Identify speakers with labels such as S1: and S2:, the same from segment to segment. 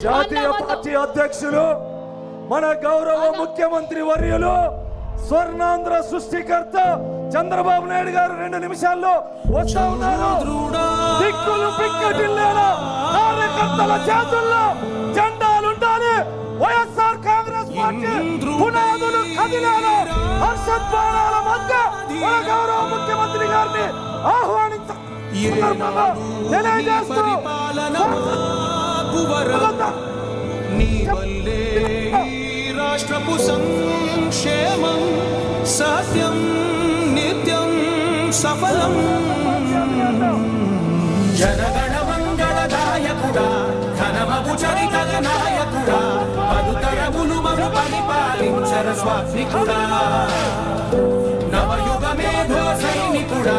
S1: జాతీయ పార్టీ అధ్యక్షులు మన గౌరవ ముఖ్యమంత్రి వర్యులు స్వర్ణాంధ్ర సృష్టికర్త చంద్రబాబు నాయుడు గారు రెండు నిమిషాల్లో వస్తా ఉన్నారు. దిక్కులు పిక్కటిల్లేలా కార్యకర్తల చేతుల్లో జెండాలుండాలి. వైఎస్ఆర్ కాంగ్రెస్ పార్టీ పునాదులు కదిలేలా హర్షద్ బాణాల మధ్య మన గౌరవ ముఖ్యమంత్రి గారిని ఆహ్వానించ సందర్భంగా తెలియజేస్తూ
S2: నీ వల్లే రాష్ట్రపు సంక్షేమం సత్యం నిత్యం సఫలం. జనగణ మంగళదాయకుడా ధనమగు చరితల నాయకుడా పలుతరములు మము పరిపాలించర స్వాత్మికుడా. నవయుగ మేధో సైనికుడా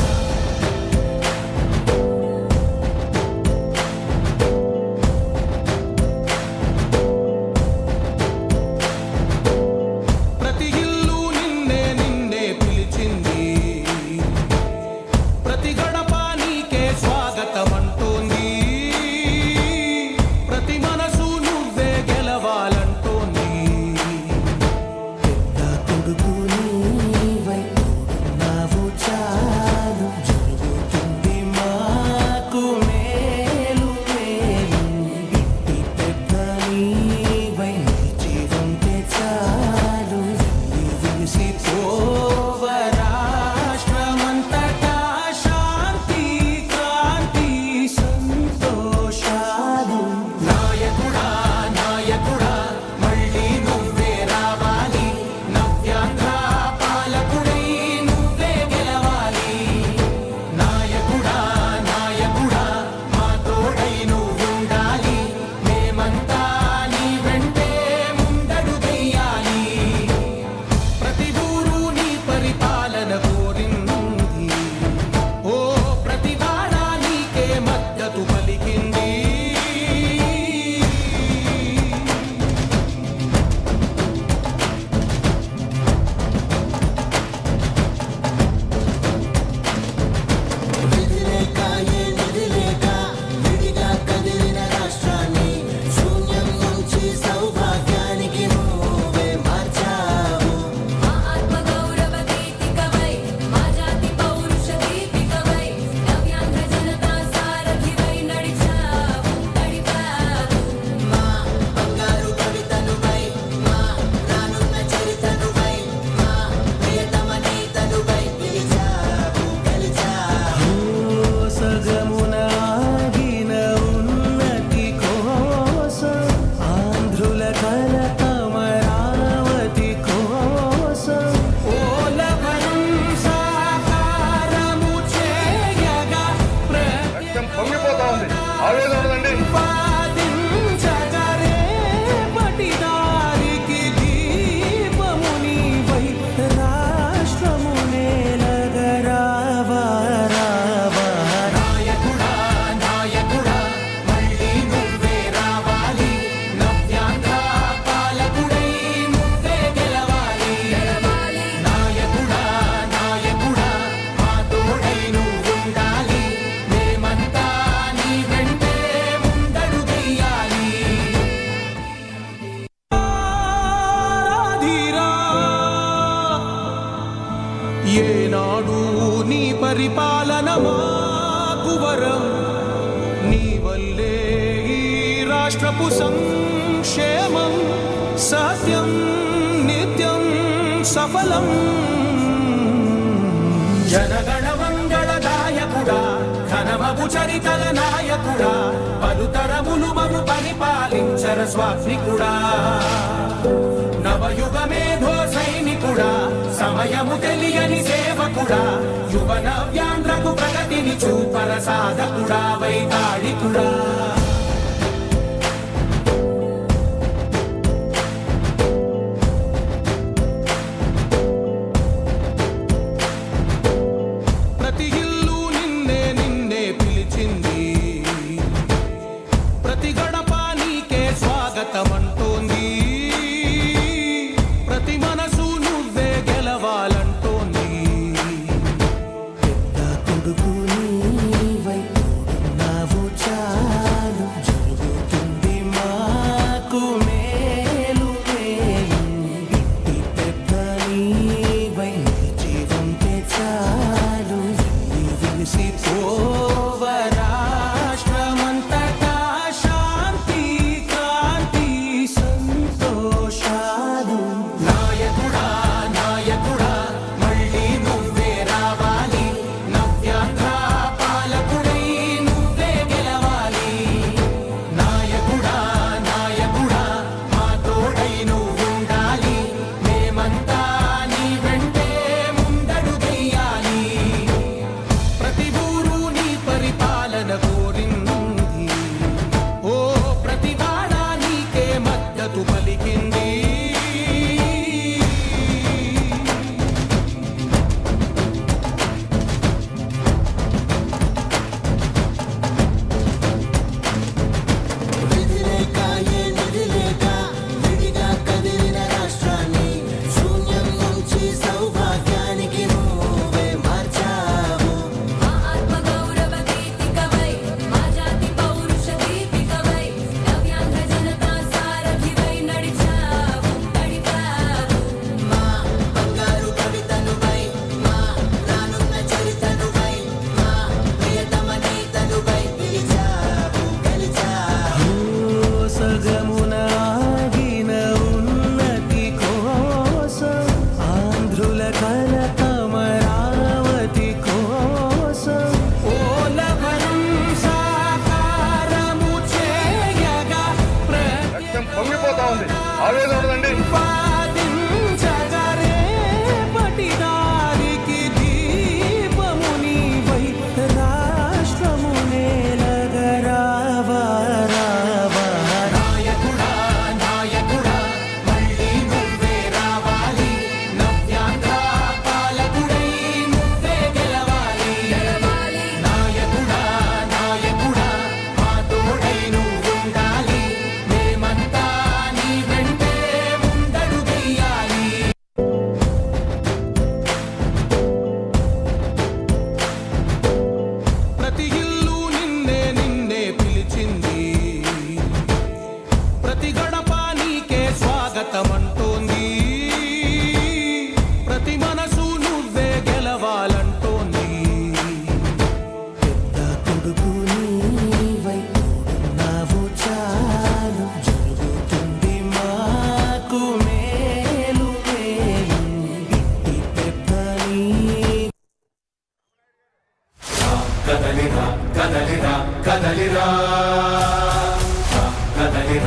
S2: నీ వల్లే ఈ రాష్ట్రపు సంక్షేమం సత్యం నిత్యం సఫలం. జనగణ మంగళదాయకుడా ఘనమగు చరితల నాయకుడా పలుతరములు మము పరిపాలించర స్వాత్మికుడా. నవయుగ మేధో సైనికుడా సమయము తెలియని సేవ సేవకుడా యువన వ్యాంధ్రకు ప్రగతిని చూపర సాధకుడా వైతాళికుడా.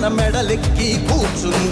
S3: మన మెడలెక్కి కూర్చుంది.